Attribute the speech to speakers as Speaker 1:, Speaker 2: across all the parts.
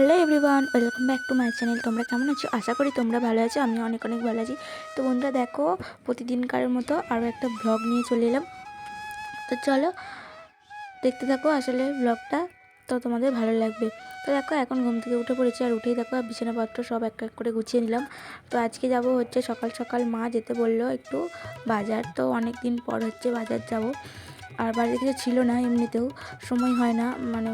Speaker 1: Hello everyone welcome back to my channel তোমরা কেমন আছো? আশা করি তোমরা ভালো আছো আমি অনেক অনেক ভালো আছি। তো বন্ধুরা, দেখো প্রতিদিনকারের মতো আরও একটা ব্লগ নিয়ে চলে এলাম। তো চলো, দেখতে থাকো আসলে ব্লগটা তো তোমাদের ভালো লাগবে। তো দেখো, এখন ঘুম থেকে উঠে পড়েছি আর উঠেই দেখো, বিছানাপত্র সব এক এক করে গুছিয়ে নিলাম। তো আজকে যাব হচ্ছে সকাল সকাল মা যেতে বলল একটু বাজার। তো অনেক দিন পর হচ্ছে বাজার যাব। আর বাড়িতে কিছু ছিল না এমনিতেও সময় হয় না মানে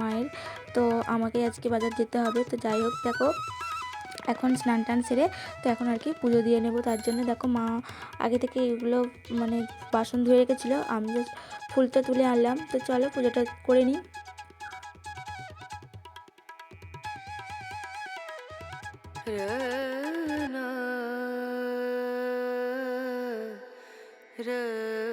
Speaker 1: মায়ের। তো আমাকে আজকে বাজার যেতে হবে তো যাই হোক দেখো এখন স্নান টান সেরে তো এখন আর কি পুজো দিয়ে নেব তার জন্য দেখো মা আগে থেকে এগুলো মানে বাসন ধুয়ে রেখেছিলো আমি জাস্ট ফুলটা তুলে আনলাম তো চলো পুজোটা করে নিই।
Speaker 2: Rana,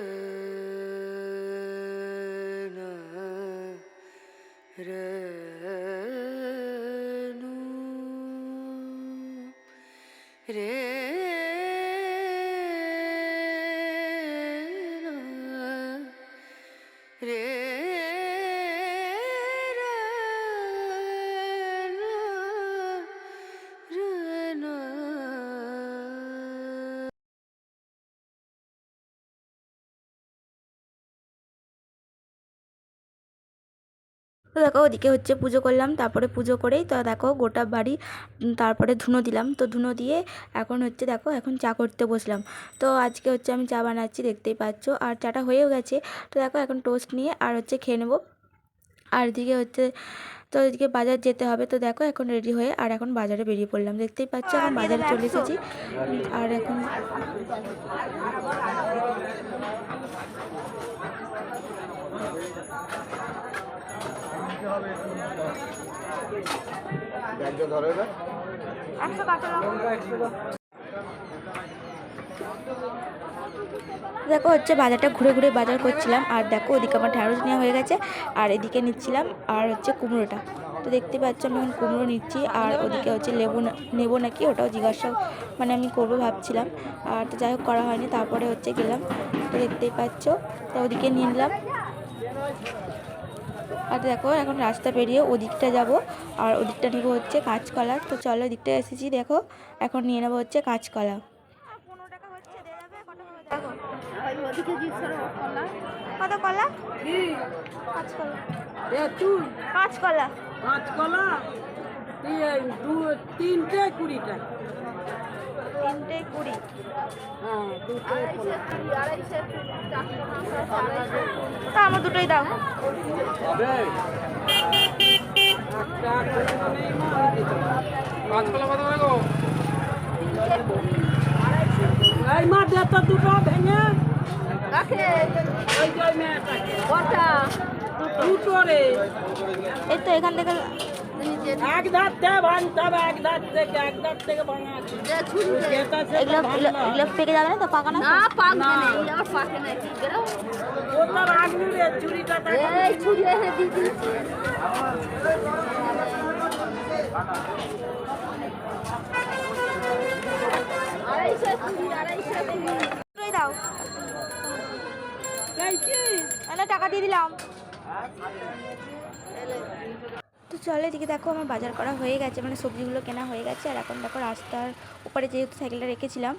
Speaker 1: তো দেখো ওদিকে হচ্ছে পুজো করলাম, তারপরে পুজো করেই তো দেখো গোটা বাড়ি তারপরে ধুনো দিলাম। তো ধুনো দিয়ে এখন হচ্ছে দেখো এখন চা করতে বসলাম। তো আজকে হচ্ছে আমি চা বানাচ্ছি, দেখতেই পাচ্ছ। আর চাটা হয়েও গেছে। তো দেখো এখন টোস্ট নিয়ে আর হচ্ছে খেয়ে নেব। আর এদিকে হচ্ছে, তো এদিকে বাজার যেতে হবে। তো দেখো এখন রেডি হয়ে আর এখন বাজারে বেরিয়ে পড়লাম। দেখতেই পাচ্ছ, এখন বাজারে চলে এসেছি। আর এখন দেখো হচ্ছে বাজারটা ঘুরে ঘুরে বাজার করছিলাম, আর দেখো ওদিকে আমার ঢ্যাঁড়স নেওয়া হয়ে গেছে, আর এদিকে নিচ্ছিলাম, আর হচ্ছে কুমড়োটা। তো দেখতে পাচ্ছ আমি এখন কুমড়ো নিচ্ছি, আর ওদিকে হচ্ছে লেবু নেব নাকি ওটাও জিজ্ঞাসা মানে আমি করব ভাবছিলাম, আর তো যাই হোক করা হয়নি, তারপরে হচ্ছে গেলাম। তো দেখতেই পাচ্ছ, তো ওদিকে নিলাম। আর দেখো এখন রাস্তা পেরিয়ে ওদিকটা যাব। আর ওদিকটা নেব হচ্ছে কাঁচকলা। তো চলো ওদিকটা এসেছি দেখো। এখন নিয়ে নেব হচ্ছে কাঁচকলা। কত কলা? কাঁচকলা
Speaker 3: এ
Speaker 1: কাঁচকলা।
Speaker 3: কাঁচকলা? তিন দু তিনটে
Speaker 1: কুড়ি।
Speaker 3: হ্যাঁ।
Speaker 1: তা আমার দুটোই দাও।
Speaker 3: একটা কলা নেই মা, দে তো দুটো ভেঙে। ওই দুটো রে।
Speaker 1: এই তো এখান থেকে
Speaker 3: এক থেকে ভাঙতে হবে এক ধার থেকে এক থেকে ভাঙা
Speaker 1: এগুলো পেকে যাবে না তো পাকানো
Speaker 2: না? পাকবে না। এগুলো আর পাকে না কি করে
Speaker 3: ও তো রাখবি রে চুরিটা
Speaker 2: এই ছুরি এনে দিয়ে আড়াইশো কুড়ি আড়াইশো কুড়ি
Speaker 1: দাও। না টাকা দিয়ে দিলাম। তো চলো এদিকে দেখো আমার বাজার করা হয়ে গেছে মানে সবজিগুলো কেনা হয়ে গেছে। আর এখন দেখো রাস্তার উপরে যেহেতু সাইকেলটা রেখেছিলাম,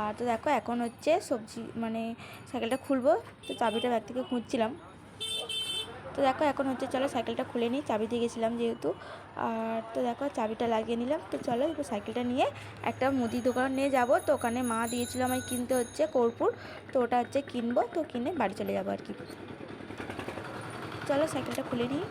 Speaker 1: আর তো দেখো এখন হচ্ছে সবজি মানে সাইকেলটা খুলবো। তো চাবিটা ব্যাগ থেকে খুঁজছিলাম। তো দেখো এখন হচ্ছে চলো সাইকেলটা খুলে নিই, চাবি দিয়ে গেছিলাম যেহেতু। আর তো দেখো চাবিটা লাগিয়ে নিলাম। তো চলো এবার সাইকেলটা নিয়ে একটা মুদি দোকান নিয়ে যাব। তো ওখানে মা দিয়েছিল আমায় কিনতে হচ্ছে কর্পূর। তো ওটা হচ্ছে কিনবো, তো কিনে বাড়ি চলে যাব আর কি। চলো সাইকেলটা খুলে নিই।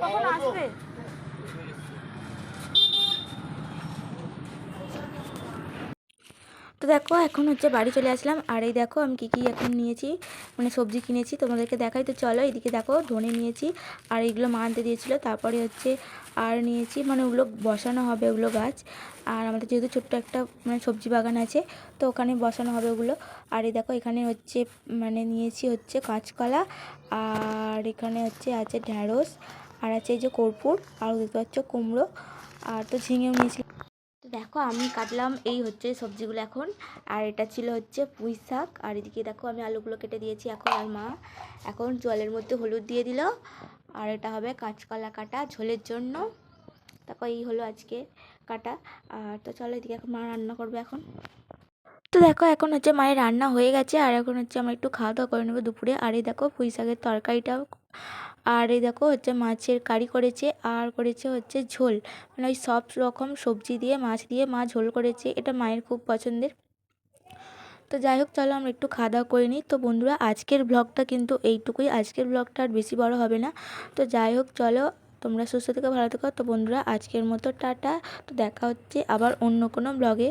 Speaker 1: কখন আসবে? তো দেখো, এখন হচ্ছে বাড়ি চলে আসলাম। আর এই দেখো, আমি কী কী এখন নিয়েছি মানে সবজি কিনেছি তোমাদেরকে দেখাই। তো চলো, এদিকে দেখো, ধনে নিয়েছি, আর এইগুলো মা আনতে দিয়েছিলো। তারপরে হচ্ছে আর নিয়েছি মানে ওগুলো বসানো হবে ওগুলো গাছ। আর আমাদের যেহেতু ছোট্ট একটা মানে সবজি বাগান আছে, তো ওখানে বসানো হবে ওগুলো। আর এই দেখো, এখানে হচ্ছে মানে নিয়েছি হচ্ছে কাঁচকলা, আর এখানে হচ্ছে আছে ঢ্যাঁড়স আর আছে এই যে কর্পূর, আর দেখতে পাচ্ছ কুমড়ো, আর তো ঝিঙেও নিয়েছি। তো দেখো, আমি কাটলাম এই হচ্ছে সবজিগুলো এখন, আর এটা ছিল হচ্ছে পুঁই শাক, আর এদিকে দেখো, আমি আলুগুলো কেটে দিয়েছি এখন আর মা। এখন জলের মধ্যে হলুদ দিয়ে দিল, আর এটা হবে কাঁচকলা কাটা ঝোলের জন্য। তারপর এই হলো আজকে কাটা, আর তো চলো এদিকে এখন মা রান্না করবে এখন। তো দেখো এখন হচ্ছে মায়ের রান্না হয়ে গেছে, আর এখন হচ্ছে আমরা একটু খাওয়া দাওয়া করে নেব দুপুরে। আর এই দেখো পুঁই শাকের তরকারিটাও, আর এই দেখো হচ্ছে মাছের কারি করেছে, আর করেছে হচ্ছে ঝোল। মানে ওই সব রকম সবজি দিয়ে, মাছ দিয়ে মা ঝোল করেছে, এটা মায়ের খুব পছন্দের। তো যাই হোক, চলো আমরা একটু খাওয়া দাওয়া করে নিই। তো বন্ধুরা, আজকের ব্লগটা কিন্তু এইটুকুই। আজকের ব্লগটা আর বেশি বড় হবে না। তো যাই হোক, চলো তোমরা সুস্থ থেকে, ভালো থেকো। তো বন্ধুরা, আজকের মতো টাটা। তো দেখা হচ্ছে আবার অন্য কোনো ব্লগে